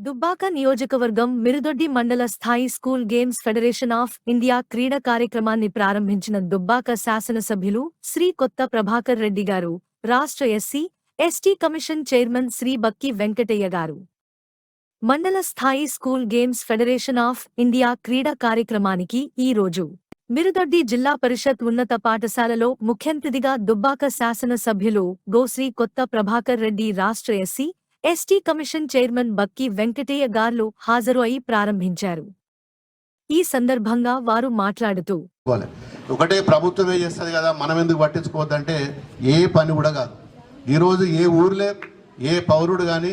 దుబ్బాక నియోజకవర్గం మిరుదొడ్డి మండల స్థాయి school games federation of India క్రీడ కార్యక్రమాన్ని ప్రారంభించిన దుబ్బాక శాసనసభ్యులు శ్రీ కొత్త ప్రభాకర్ రెడ్డి గారు రాష్ట్ర SC ST commission chairman Shri Bakki Venkataiah గారు. మండల స్థాయి school games federation of India క్రీడా కార్యక్రమానికి ఈ రోజు మిరుదొడ్డి జిల్లా పరిషత్ ఉన్నత పాఠశాలలో ముఖ్యంతిథిగా దుబ్బాక శాసనసభ్యులు గోశ్రీ కొత్త ప్రభాకర్ రెడ్డి రాష్ట్ర SC ST commission chairman Bakki Venkataiah గార్లు హాజరు అయి ప్రారంభించారు. ఈ సందర్భంగా వారు మాట్లాడుతూ ఒకటే ప్రభుత్వమే చేస్తుంది కదా మనం ఎందుకు పట్టించుకోవద్దంటే ఏ పని కూడా కాదు. ఈరోజు ఏ ఊర్లే ఏ పౌరుడు కానీ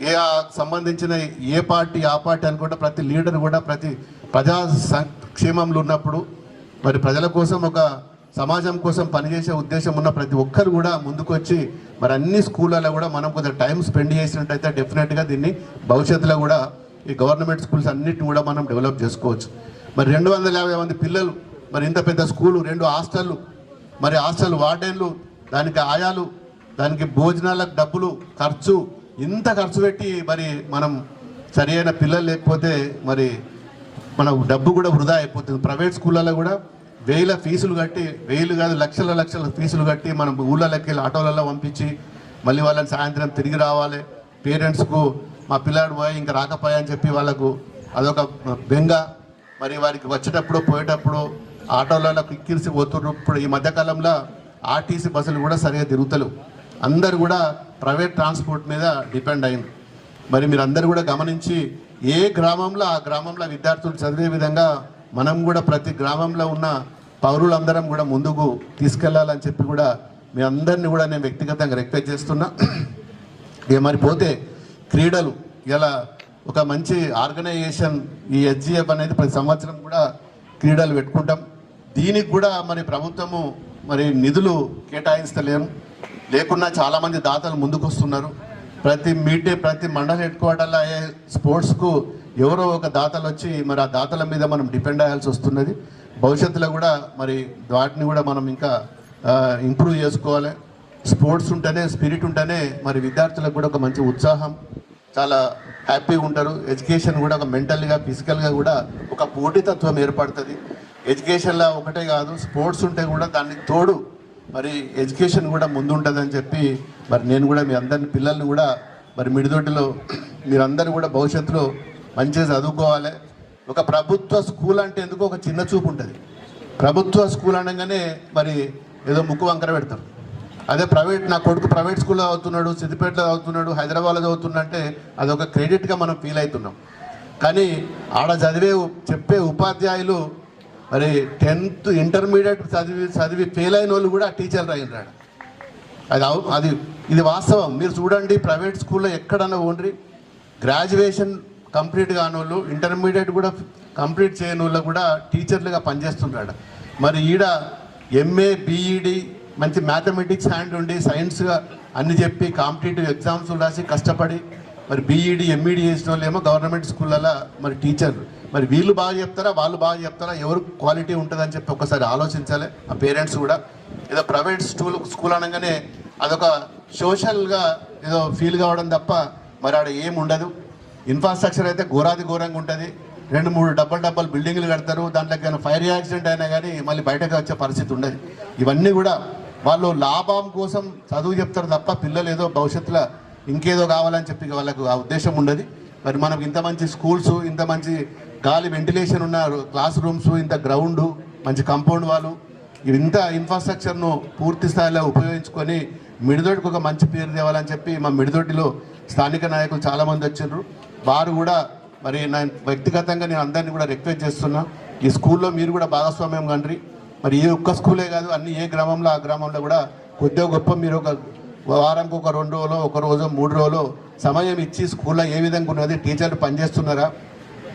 ఏ సంబంధించిన ఏ పార్టీ ఆ పార్టీ అనుకుంటే ప్రతి లీడర్ కూడా ప్రతి ప్రజా సంక్షేమంలో ఉన్నప్పుడు మరి ప్రజల కోసం ఒక సమాజం కోసం పనిచేసే ఉద్దేశం ఉన్న ప్రతి ఒక్కరు కూడా ముందుకొచ్చి మరి అన్ని స్కూళ్ళలో కూడా మనం కొంత టైం స్పెండ్ చేసినట్టయితే డెఫినెట్గా దీన్ని భవిష్యత్తులో కూడా ఈ గవర్నమెంట్ స్కూల్స్ అన్నిటిని కూడా మనం డెవలప్ చేసుకోవచ్చు. మరి రెండు వందల యాభై మంది పిల్లలు మరి ఇంత పెద్ద స్కూలు రెండు హాస్టళ్ళు మరి హాస్టల్ వార్డెన్లు దానికి ఆయాలు దానికి భోజనాలకు డబ్బులు ఖర్చు ఇంత ఖర్చు పెట్టి మరి మనం సరి పిల్లలు లేకపోతే మరి మన డబ్బు కూడా వృధా అయిపోతుంది. ప్రైవేట్ స్కూళ్ళలో కూడా వేల ఫీజులు కట్టి వేలు కాదు లక్షల లక్షల ఫీజులు కట్టి మనం ఊళ్ళలోకి వెళ్ళి ఆటోలలో పంపించి మళ్ళీ వాళ్ళని సాయంత్రం తిరిగి రావాలి. పేరెంట్స్కు మా పిల్లాడు పోయి ఇంకా రాకపోయా అని చెప్పి వాళ్ళకు అదొక బెంగ. మరి వారికి వచ్చేటప్పుడు పోయేటప్పుడు ఆటోలలో కిక్కిరిసి పోతున్నారు ఇప్పుడు ఈ మధ్యకాలంలో ఆర్టీసీ బస్సులు కూడా సరిగా తిరుగుతలేవు. అందరు కూడా ప్రైవేట్ ట్రాన్స్పోర్ట్ మీద డిపెండ్ అయింది మరి మీరు అందరు కూడా గమనించి ఏ గ్రామంలో ఆ గ్రామంలో విద్యార్థులు చదివే విధంగా మనం కూడా ప్రతి గ్రామంలో ఉన్న పౌరులందరం కూడా ముందుకు తీసుకెళ్ళాలని చెప్పి కూడా మీ అందరినీ కూడా నేను వ్యక్తిగతంగా రిక్వెస్ట్ చేస్తున్నా. ఇక మరి పోతే క్రీడలు ఇలా ఒక మంచి ఆర్గనైజేషన్ ఈ హెచ్జిఎఫ్ అనేది ప్రతి సంవత్సరం కూడా క్రీడలు పెట్టుకుంటాం. దీనికి కూడా మరి ప్రభుత్వము మరి నిధులు కేటాయిస్తలేము లేకున్నా చాలామంది దాతలు ముందుకు వస్తున్నారు ప్రతి మీటే ప్రతి మండల హెడ్ క్వార్టర్లో అయ్యే స్పోర్ట్స్కు ఎవరో ఒక దాతలు వచ్చి మరి ఆ దాతల మీద మనం డిపెండ్ అయ్యాల్సి వస్తున్నది. భవిష్యత్తులో కూడా మరి వాటిని కూడా మనం ఇంకా ఇంప్రూవ్ చేసుకోవాలి. స్పోర్ట్స్ ఉంటేనే స్పిరిట్ ఉంటేనే మరి విద్యార్థులకు కూడా ఒక మంచి ఉత్సాహం. చాలా హ్యాపీగా ఉంటారు. ఎడ్యుకేషన్ కూడా ఒక మెంటల్గా ఫిజికల్గా కూడా ఒక పోటీతత్వం ఏర్పడుతుంది. ఎడ్యుకేషన్లో ఒకటే కాదు స్పోర్ట్స్ ఉంటే కూడా దానికి తోడు మరి ఎడ్యుకేషన్ కూడా ముందుంటుందని చెప్పి మరి నేను కూడా మీ అందరిని పిల్లల్ని కూడా మరి మిడిదొడ్డిలో మీరందరూ కూడా భవిష్యత్తులో మంచిగా చదువుకోవాలి. ఒక ప్రభుత్వ స్కూల్ అంటే ఎందుకు ఒక చిన్న చూపు ఉంటుంది. ప్రభుత్వ స్కూల్ అనగానే మరి ఏదో ముక్కు వంకర పెడతారు. అదే ప్రైవేట్ నా కొడుకు ప్రైవేట్ స్కూల్లో చదువుతున్నాడు సిద్దిపేటలో చదువుతున్నాడు హైదరాబాద్లో చదువుతున్నంటే అది అదొక క్రెడిట్గా మనం ఫీల్ అవుతున్నాం. కానీ ఆడ చదివే చెప్పే ఉపాధ్యాయులు మరి టెన్త్ ఇంటర్మీడియట్ చదివి చదివి ఫెయిల్ అయిన వాళ్ళు కూడా టీచర్లు అయినరాడు అది అవు అది ఇది వాస్తవం. మీరు చూడండి ప్రైవేట్ స్కూల్లో ఎక్కడన్నా ఓన్రి గ్రాడ్యుయేషన్ కంప్లీట్ కాని వాళ్ళు ఇంటర్మీడియట్ కూడా కంప్లీట్ చేయని వాళ్ళు కూడా టీచర్లుగా పనిచేస్తుంటాడు మరి ఈడ ఎంఏ బీఈడి మంచి మ్యాథమెటిక్స్ హ్యాండ్ ఉండి సైన్స్గా అన్ని చెప్పి కాంపిటేటివ్ ఎగ్జామ్స్ రాసి కష్టపడి మరి బీఈడి ఎంఈడి చేసిన వాళ్ళు ఏమో గవర్నమెంట్ స్కూళ్ళలో మరి టీచర్ మరి వీళ్ళు బాగా చెప్తారా వాళ్ళు బాగా చెప్తారా ఎవరు క్వాలిటీ ఉంటుందని చెప్పి ఒకసారి ఆలోచించాలి. ఆ పేరెంట్స్ కూడా ఏదో ప్రైవేట్ స్కూల్ స్కూల్ అనగానే అదొక సోషల్గా ఏదో ఫీల్ కావడం తప్ప మరి ఆడ ఏం ఉండదు. ఇన్ఫ్రాస్ట్రక్చర్ అయితే ఘోరాది ఘోరంగా ఉంటుంది. రెండు మూడు డబ్బల్ డబ్బల్ బిల్డింగ్లు కడతారు. దాంట్లో కానీ ఫైర్ యాక్సిడెంట్ అయినా కానీ మళ్ళీ బయటకు వచ్చే పరిస్థితి ఉండదు. ఇవన్నీ కూడా వాళ్ళు లాభం కోసం చదువు చెప్తారు తప్ప పిల్లలు ఏదో భవిష్యత్తులో ఇంకేదో కావాలని చెప్పి వాళ్ళకు ఆ ఉద్దేశం ఉండదు. మరి మనకు ఇంత మంచి స్కూల్స్ ఇంత మంచి గాలి వెంటిలేషన్ ఉన్న క్లాస్ రూమ్స్ ఇంత గ్రౌండ్ మంచి కాంపౌండ్ వాళ్ళు ఇంత ఇన్ఫ్రాస్ట్రక్చర్ను పూర్తి స్థాయిలో ఉపయోగించుకొని మిడిదొడ్డికి ఒక మంచి పేరు తేవాలని చెప్పి మా మిడిదొడ్డిలో స్థానిక నాయకులు చాలామంది వచ్చిండ్రు వారు కూడా మరి నేను వ్యక్తిగతంగా నేను అందరినీ కూడా రిక్వెస్ట్ చేస్తున్నా. ఈ స్కూల్లో మీరు కూడా భాగస్వామ్యం కండ్రి. మరి ఏ ఒక్క స్కూలే కాదు అన్ని ఏ గ్రామంలో ఆ గ్రామంలో కూడా కొద్దిగా గొప్ప మీరు ఒక వారానికి ఒక రెండు రోజులు ఒక రోజు మూడు రోజులు సమయం ఇచ్చి స్కూల్లో ఏ విధంగా ఉన్నది టీచర్లు పనిచేస్తున్నారా?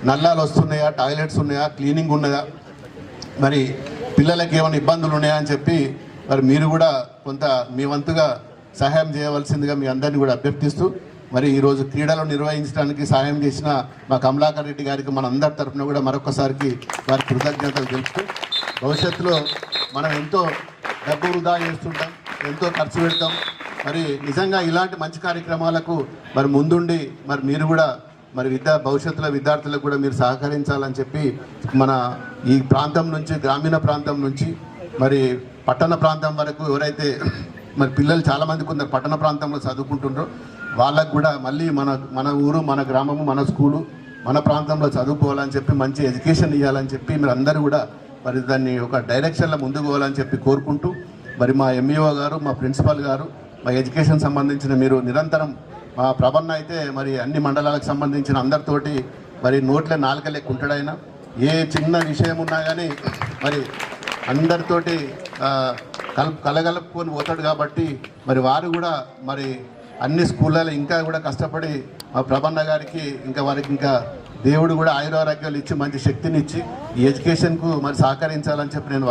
నల్లాలు వస్తున్నాయా? టాయిలెట్స్ ఉన్నాయా? క్లీనింగ్ ఉన్నదా? మరి పిల్లలకి ఏమైనా ఇబ్బందులు ఉన్నాయా అని చెప్పి మరి మీరు కూడా కొంత మీ వంతుగా సహాయం చేయవలసిందిగా మీ అందరినీ కూడా అభ్యర్థిస్తూ మరి ఈరోజు క్రీడలు నిర్వహించడానికి సహాయం చేసిన మా కమలాకర్ రెడ్డి గారికి మన అందరి తరఫున కూడా మరొకసారికి వారి కృతజ్ఞతలు తెలుపుతూ భవిష్యత్తులో మనం ఎంతో డబ్బు వృధా చేస్తుంటాం ఎంతో ఖర్చు పెడతాం. మరి నిజంగా ఇలాంటి మంచి కార్యక్రమాలకు మరి ముందుండి మరి మీరు కూడా మరి విద్యా భవిష్యత్తులో విద్యార్థులకు కూడా మీరు సహకరించాలని చెప్పి మన ఈ ప్రాంతం నుంచి గ్రామీణ ప్రాంతం నుంచి మరి పట్టణ ప్రాంతం వరకు ఎవరైతే మరి పిల్లలు చాలామంది కొందరు పట్టణ ప్రాంతంలో చదువుకుంటుండ్రు. వాళ్ళకు కూడా మళ్ళీ మన మన ఊరు మన గ్రామము మన స్కూలు మన ప్రాంతంలో చదువుకోవాలని చెప్పి మంచి ఎడ్యుకేషన్ ఇవ్వాలని చెప్పి మీరు అందరూ కూడా మరి దాన్ని ఒక డైరెక్షన్లో ముందుకు పోవాలని చెప్పి కోరుకుంటూ మరి మా ఎంఈఓ గారు మా ప్రిన్సిపాల్ గారు మా ఎడ్యుకేషన్ సంబంధించిన మీరు నిరంతరం మా ప్రభన్న అయితే మరి అన్ని మండలాలకు సంబంధించిన అందరితోటి మరి నోట్ల నాలుక లెక్క ఉంటాడైనా ఏ చిన్న విషయం ఉన్నా కానీ మరి అందరితోటి కలుపు కలగలుపుకొని పోతాడు కాబట్టి మరి వారు కూడా మరి అన్ని స్కూళ్ళలో ఇంకా కూడా కష్టపడి మా ప్రభన్న గారికి ఇంకా వారికి ఇంకా దేవుడు కూడా ఆయురారోగ్యాలు ఇచ్చి మంచి శక్తిని ఇచ్చి ఈ ఎడ్యుకేషన్కు మరి సహకరించాలని చెప్పి నేను